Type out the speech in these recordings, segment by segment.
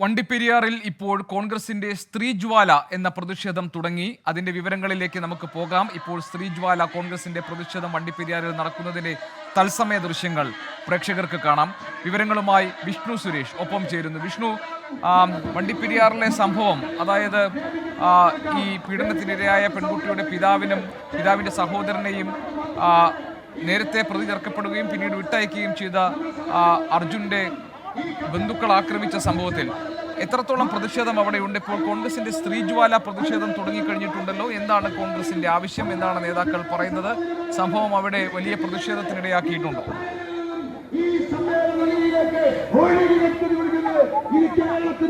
വണ്ടിപ്പെരിയാറിൽ ഇപ്പോൾ കോൺഗ്രസിന്റെ സ്ത്രീജ്വാല എന്ന പ്രതിഷേധം തുടങ്ങി. അതിന്റെ വിവരങ്ങളിലേക്ക് നമുക്ക് പോകാം. ഇപ്പോൾ സ്ത്രീജ്വാല കോൺഗ്രസിന്റെ പ്രതിഷേധം വണ്ടിപ്പെരിയാറിൽ നടക്കുന്നതിന്റെ തത്സമയ ദൃശ്യങ്ങൾ പ്രേക്ഷകർക്ക് കാണാം. വിവരങ്ങളുമായി വിഷ്ണു സുരേഷ് ഒപ്പം ചേരുന്നു. വിഷ്ണു വണ്ടിപ്പെരിയാറിലെ സംഭവം അതായത് ഈ പീഡനത്തിനിരയായ പെൺകുട്ടിയുടെ പിതാവിനും പിതാവിന്റെ സഹോദരനെയും നേരത്തെ പ്രതി ചേർക്കപ്പെടുകയും പിന്നീട് വിട്ടയക്കുകയും ചെയ്ത ആ, അർജുന്റെ ബന്ധുക്കൾ ആക്രമിച്ച സംഭവത്തിൽ എത്രത്തോളം പ്രതിഷേധം അവിടെയുണ്ട്? ഇപ്പോൾ കോൺഗ്രസിന്റെ സ്ത്രീജ്വാല പ്രതിഷേധം തുടങ്ങിക്കഴിഞ്ഞിട്ടുണ്ടല്ലോ. എന്താണ് കോൺഗ്രസിന്റെ ആവശ്യം? എന്നാണ് നേതാക്കൾ പറയുന്നത്? സംഭവം അവിടെ വലിയ പ്രതിഷേധത്തിനിടയാക്കിയിട്ടുണ്ടോ?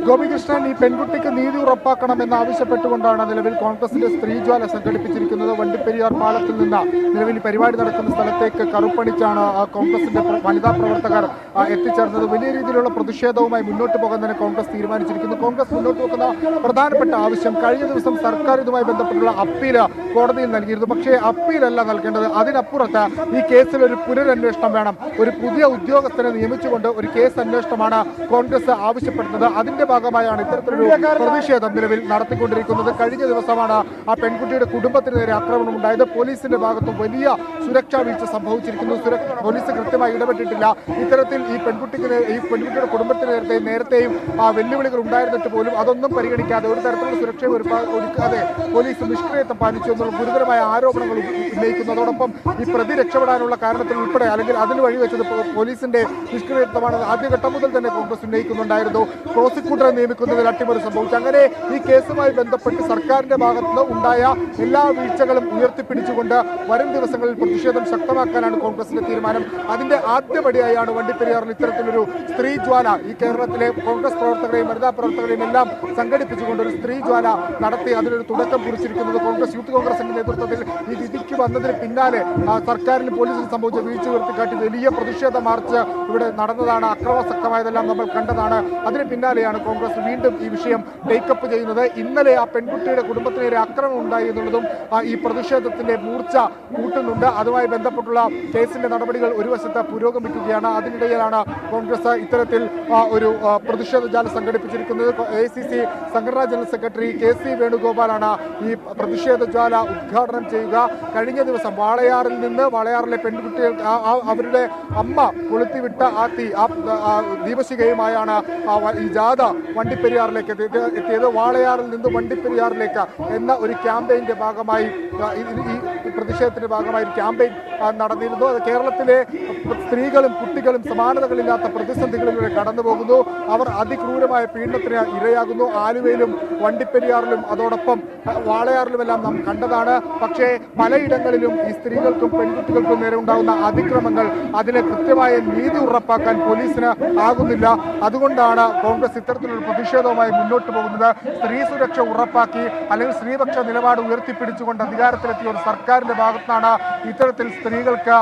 ഗോപികൃഷ്ണൻ ഈ പെൺകുട്ടിക്ക് നീതി ഉറപ്പാക്കണമെന്ന് ആവശ്യപ്പെട്ടുകൊണ്ടാണ് നിലവിൽ കോൺഗ്രസിന്റെ സ്ത്രീജ്വാല സംഘടിപ്പിച്ചിരിക്കുന്നത്. വണ്ടിപ്പെരിയാർ പാലത്തിൽ നിന്ന് നിലവിൽ പരിപാടി നടക്കുന്ന സ്ഥലത്തേക്ക് കറുപ്പണിച്ചാണ് കോൺഗ്രസിന്റെ വനിതാ പ്രവർത്തകർ എത്തിച്ചേർന്നത്. വലിയ രീതിയിലുള്ള പ്രതിഷേധവുമായി മുന്നോട്ട് പോകാൻ തന്നെ കോൺഗ്രസ് തീരുമാനിച്ചിരിക്കുന്നു. കോൺഗ്രസ് മുന്നോട്ട് വെക്കുന്ന പ്രധാനപ്പെട്ട ആവശ്യം കഴിഞ്ഞ ദിവസം സർക്കാർ ഇതുമായി ബന്ധപ്പെട്ടുള്ള അപ്പീൽ കോടതിയിൽ നൽകിയിരുന്നു. പക്ഷേ അപ്പീലല്ല നൽകേണ്ടത്. അതിനപ്പുറത്ത് ഈ കേസിൽ ഒരു പുനരന്വേഷണം വേണം. ഒരു പുതിയ ഉദ്യോഗസ്ഥനെ നിയമിച്ചുകൊണ്ട് ഒരു കേസ് അന്വേഷണമാണ് കോൺഗ്രസ് ആവശ്യപ്പെടുന്നത്. അതിന്റെ ഭാഗമായാണ് ഇത്തരത്തിലൊരു പ്രതിഷേധം നിലവിൽ നടത്തിക്കൊണ്ടിരിക്കുന്നത്. കഴിഞ്ഞ ദിവസമാണ് ആ പെൺകുട്ടിയുടെ കുടുംബത്തിന് നേരെ ആക്രമണം ഉണ്ടായത്. പോലീസിന്റെ ഭാഗത്തും വലിയ സുരക്ഷാ വീഴ്ച സംഭവിച്ചിരിക്കുന്നു. പോലീസ് കൃത്യമായി ഇടപെട്ടിട്ടില്ല. ഇത്തരത്തിൽ ഈ പെൺകുട്ടിക്ക് ഈ പെൺകുട്ടിയുടെ കുടുംബത്തിന് നേരത്തെ നേരത്തെയും ആ വെല്ലുവിളികൾ ഉണ്ടായിരുന്നിട്ട് പോലും അതൊന്നും പരിഗണിക്കാതെ ഒരു തരത്തിലുള്ള സുരക്ഷ ഒരുക്കാതെ പോലീസ് നിഷ്ക്രിയത്വം പാലിച്ചു എന്നുള്ള ഗുരുതരമായ ആരോപണങ്ങൾ ഉന്നയിക്കുന്നതോടൊപ്പം ഈ പ്രതി രക്ഷപ്പെടാനുള്ള കാരണത്തിൽ ഉൾപ്പെടെ അല്ലെങ്കിൽ അതിന് വഴിവെച്ചത് വെച്ചത് പോലീസിന്റെ നിഷ്ക്രിയത്വമാണ്. ആദ്യഘട്ടം മുതൽ തന്നെ കോൺഗ്രസ് ഉന്നയിക്കുന്നുണ്ടായിരുന്നു. പ്രോസിക്യൂട്ടറെ നിയമിക്കുന്നതിൽ അട്ടിമറി സംഭവിച്ചു. അങ്ങനെ ഈ കേസുമായി ബന്ധപ്പെട്ട് സർക്കാരിന്റെ ഭാഗത്തുനിന്ന് ഉണ്ടായ എല്ലാ വീഴ്ചകളും ഉയർത്തിപ്പിടിച്ചുകൊണ്ട് വരും ദിവസങ്ങളിൽ പ്രതിഷേധം ശക്തമാക്കാനാണ് കോൺഗ്രസിന്റെ തീരുമാനം. അതിന്റെ ആദ്യപടിയായാണ് വണ്ടിപ്പെരിയാറിൽ ഇത്തരത്തിലൊരു സ്ത്രീ ജ്വാല ഈ കേരളത്തിലെ കോൺഗ്രസ് പ്രവർത്തകരെയും വനിതാ പ്രവർത്തകരെയും എല്ലാം സംഘടിപ്പിച്ചുകൊണ്ട് ഒരു സ്ത്രീ ജ്വാല നടത്തി അതിനൊരു തുടക്കം കുറിച്ചിരിക്കുന്നത് കോൺഗ്രസ് യൂത്ത് കോൺഗ്രസിന്റെ നേതൃത്വത്തിൽ ഈ വിധിക്ക് വന്നതിന് പിന്നാലെ സർക്കാരിന് പോലീസിന് സംഭവിച്ച വീഴ്ച ഉയർത്തിക്കാട്ടി വലിയ പ്രതിഷേധ മാർച്ച് ഇവിടെ നടന്നതാണ്. അക്രമാസക്തമായതെല്ലാം നമ്മൾ കണ്ടതാണ്. അതിന് പിന്നാലെയാണ് കോൺഗ്രസ് വീണ്ടും ഈ വിഷയം ടേക്കപ്പ് ചെയ്യുന്നത്. ഇന്നലെ ആ പെൺകുട്ടിയുടെ കുടുംബത്തിന് നേരെ ആക്രമണം ഉണ്ടായി എന്നുള്ളതും ഈ പ്രതിഷേധത്തിന്റെ മൂർച്ച കൂട്ടുന്നുണ്ട്. അതുമായി ബന്ധപ്പെട്ടുള്ള കേസിന്റെ നടപടികൾ ഒരു വശത്ത് പുരോഗമിക്കുകയാണ്. അതിനിടയിലാണ് കോൺഗ്രസ് ഇത്തരത്തിൽ ഒരു പ്രതിഷേധ ജാല സംഘടിപ്പിച്ചിരിക്കുന്നത്. എ സി സി സംഘടനാ ജനറൽ സെക്രട്ടറി കെ സി വേണുഗോപാലാണ് ഈ പ്രതിഷേധ ജാല ഉദ്ഘാടനം ചെയ്യുക. കഴിഞ്ഞ ദിവസം വാളയാറിൽ നിന്ന് വാളയാറിലെ പെൺകുട്ടികൾ അവരുടെ അമ്മ കൊളുത്തിവിട്ട ആ തീ ആ വ- ഈ ജാഥ വണ്ടിപ്പെരിയാറിലേക്ക് എത്തിയത് വാളയാറിൽ നിന്ന് വണ്ടിപ്പെരിയാറിലേക്ക് എന്ന ഒരു ക്യാമ്പയിന്റെ ഭാഗമായി ഈ- ഈ ഭാഗമായി ഒരു ക്യാമ്പയിൻ നടന്നിരുന്നു. അത് കേരളത്തിലെ സ്ത്രീകളും കുട്ടികളും സമാനതകളില്ലാത്ത പ്രതിസന്ധികളിലൂടെ കടന്നു പോകുന്നു. അവർ അതിക്രൂരമായ പീഡനത്തിന് ഇരയാകുന്നു. ആലുവയിലും വണ്ടിപ്പെരിയാറിലും അതോടൊപ്പം വാളയാറിലും വാളയാറിലുമെല്ലാം നാം കണ്ടതാണ്. പക്ഷേ പലയിടങ്ങളിലും ഈ സ്ത്രീകൾക്കും പെൺകുട്ടികൾക്കും നേരെ ഉണ്ടാകുന്ന അതിക്രമങ്ങൾ അതിനെ കൃത്യമായ നീതി ഉറപ്പാക്കാൻ പോലീസിന് ആകുന്നില്ല. അതുകൊണ്ടാണ് കോൺഗ്രസ് ഇത്തരത്തിലുള്ള പ്രതിഷേധവുമായി മുന്നോട്ട് പോകുന്നത്. സ്ത്രീ സുരക്ഷ ഉറപ്പാക്കി അല്ലെങ്കിൽ സ്ത്രീപക്ഷ നിലപാട് ഉയർത്തിപ്പിടിച്ചുകൊണ്ട് അധികാരത്തിലെത്തിയ ഒരു സർക്കാരിന്റെ ഭാഗത്താണ് ഇത്തരത്തിൽ സ്ത്രീകൾക്ക്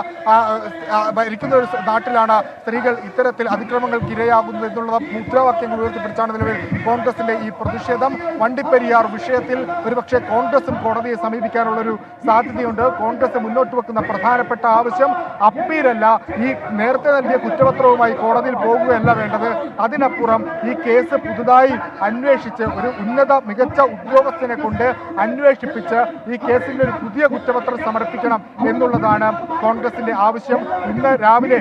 ഭരിക്കുന്ന ഒരു നാട്ടിലാണ് സ്ത്രീകൾ ഇത്തരത്തിൽ അതിക്രമങ്ങൾക്ക് ഇരയാകുന്നത് എന്നുള്ള മുദ്രാവാക്യങ്ങൾ ഉയർത്തിപ്പിടിച്ചാണ് നിലവിൽ കോൺഗ്രസിന്റെ ഈ പ്രതിഷേധം. വണ്ടിപ്പെരിയാർ വിഷയത്തിൽ ഒരുപക്ഷെ കോൺഗ്രസും കോടതിയെ സമീപിക്കാനുള്ളൊരു സാധ്യതയുണ്ട്. കോൺഗ്രസ് മുന്നോട്ട് വെക്കുന്ന പ്രധാനപ്പെട്ട ആവശ്യം അപ്പീലല്ല. ഈ നേരത്തെ നൽകിയ കുറ്റപത്രവുമായി കോടതിയിൽ പോകുകയല്ല വേണ്ടത്. അതിനപ്പുറം ഈ കേസ് പുതുതായി അന്വേഷിച്ച് ഒരു ഉന്നത മികച്ച ഉദ്യോഗസ്ഥനെ കൊണ്ട് അന്വേഷിപ്പിച്ച് ഈ കേസിന്റെ ഒരു പുതിയ കുറ്റപത്രം സമർപ്പിക്കണം എന്നുള്ളതാണ് കോൺഗ്രസിന്റെ ആവശ്യം ഇന്ന് രാവിലെ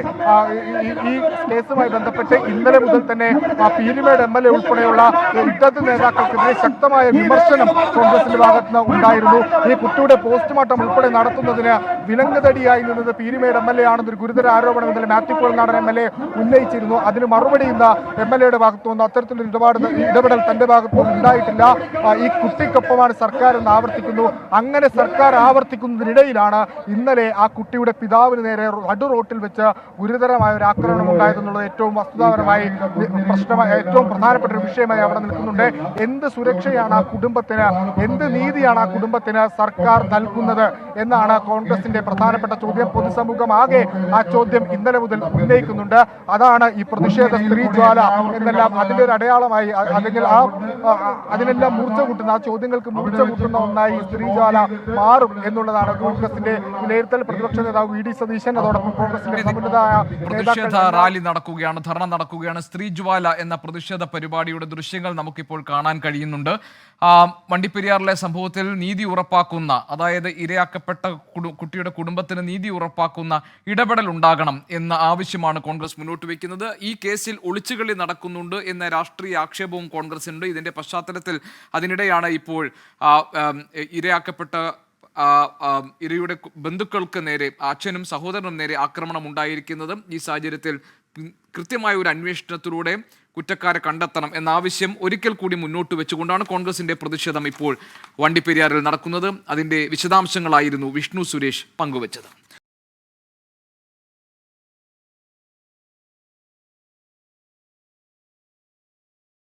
ഈ- കേസുമായി ബന്ധപ്പെട്ട് ഇന്നലെ മുതൽ തന്നെ പീരുമേട് എം എൽ എ ഉൾപ്പെടെയുള്ള ഇടത് നേതാക്കൾക്കെതിരെ ശക്തമായ വിമർശനം കോൺഗ്രസിന്റെ ഭാഗത്ത് നിന്ന് ഉണ്ടായിരുന്നു. ഈ കുട്ടിയുടെ പോസ്റ്റ്മോർട്ടം ഉൾപ്പെടെ നടത്തുന്നതിന് വിലങ്ങുതടിയായി നിന്നത് പീരുമേട് എം എൽ എ ആണെന്നൊരു ഗുരുതര ആരോപണം ഇന്നലെ മാത്യു നാടൻ എം എൽ എ ഉന്നയിച്ചിരുന്നു. അതിന് മറുപടി ഇന്ന് എം എൽ എയുടെ ഭാഗത്തു നിന്ന് അത്തരത്തിലൊരു ഇടപാട് ഇടപെടൽ തന്റെ ഭാഗത്തു ഉണ്ടായിട്ടില്ല. ഈ കുട്ടിക്കൊപ്പമാണ് സർക്കാർ എന്ന് ആവർത്തിക്കുന്നു. അങ്ങനെ സർക്കാർ ആവർത്തിക്കുന്നതിനിടയിലാണ് ഇന്നലെ ആ കുട്ടിയുടെ പിതാവിന് നേരെ നടു റോട്ടിൽ വെച്ച് ഗുരുതരമായ ഒരു ആക്രമണം ഉണ്ടായതെന്നുള്ളത് ഏറ്റവും വസ്തുതാപരമായി പ്രശ്നമായി ഏറ്റവും പ്രധാനപ്പെട്ട ഒരു വിഷയമായി അവിടെ നിൽക്കുന്നുണ്ട്. എന്ത് സുരക്ഷയാണ് ആ കുടുംബത്തിന് എന്ത് നീതിയാണ് ആ കുടുംബത്തിന് സർക്കാർ നൽകുന്നത് എന്നാണ് കോൺഗ്രസിന്റെ പ്രധാനപ്പെട്ട ചോദ്യം. പൊതുസമൂഹം ആകെ ആ ചോദ്യം ഇന്നലെ മുതൽ ഉന്നയിക്കുന്നുണ്ട്. അതാണ് ഈ പ്രതിഷേധ സ്ത്രീ ജ്വാല എന്നെല്ലാം അതിന്റെ ഒരു അടയാളമായി അല്ലെങ്കിൽ ആ അതിനെല്ലാം മൂർച്ച കൂട്ടുന്ന ആ ചോദ്യങ്ങൾക്ക് മൂർച്ച കൂട്ടുന്ന ഒന്നായി ഈ സ്ത്രീ ജ്വാല മാറും എന്നുള്ളതാണ് കോൺഗ്രസിന്റെ വിലയിരുത്തൽ പ്രതിപക്ഷ പ്രതിപക്ഷ നേതാവ് വി ഡി സതീശൻ അതോടൊപ്പം കോൺഗ്രസിന്റെ സമുന്നതായ പ്രതിഷേധ റാലി നടക്കുകയാണ് ധർണ നടക്കുകയാണ്. സ്ത്രീ ജ്വാല എന്ന പ്രതിഷേധ പരിപാടിയുടെ ദൃശ്യങ്ങൾ നമുക്കിപ്പോൾ കാണാൻ കഴിയുന്നുണ്ട്. വണ്ടിപ്പെരിയാറിലെ സംഭവത്തിൽ നീതി ഉറപ്പാക്കുന്ന അതായത് ഇരയാക്കപ്പെട്ട കുട്ടിയുടെ കുടുംബത്തിന് നീതി ഉറപ്പാക്കുന്ന ഇടപെടൽ ഉണ്ടാകണം എന്ന ആവശ്യമാണ് കോൺഗ്രസ് മുന്നോട്ട് വയ്ക്കുന്നത്. ഈ കേസിൽ ഒളിച്ചുകളി നടക്കുന്നുണ്ട് എന്ന രാഷ്ട്രീയ ആക്ഷേപവും കോൺഗ്രസിനുണ്ട്. ഇതിന്റെ പശ്ചാത്തലത്തിൽ അതിനിടെയാണ് ഇപ്പോൾ ഇരയാക്കപ്പെട്ട ഇരയുടെ ബന്ധുക്കൾക്ക് നേരെ അച്ഛനും സഹോദരനും നേരെ ആക്രമണം ഉണ്ടായിരിക്കുന്നതും ഈ സാഹചര്യത്തിൽ കൃത്യമായ ഒരു അന്വേഷണത്തിലൂടെ കുറ്റക്കാരെ കണ്ടെത്തണം എന്ന ആവശ്യം ഒരിക്കൽ കൂടി മുന്നോട്ട് വെച്ചുകൊണ്ടാണ് കോൺഗ്രസിന്റെ പ്രതിഷേധം ഇപ്പോൾ വണ്ടിപ്പെരിയാറിൽ നടക്കുന്നത്. അതിന്റെ വിശദാംശങ്ങളായിരുന്നു വിഷ്ണു സുരേഷ് പങ്കുവച്ചത്.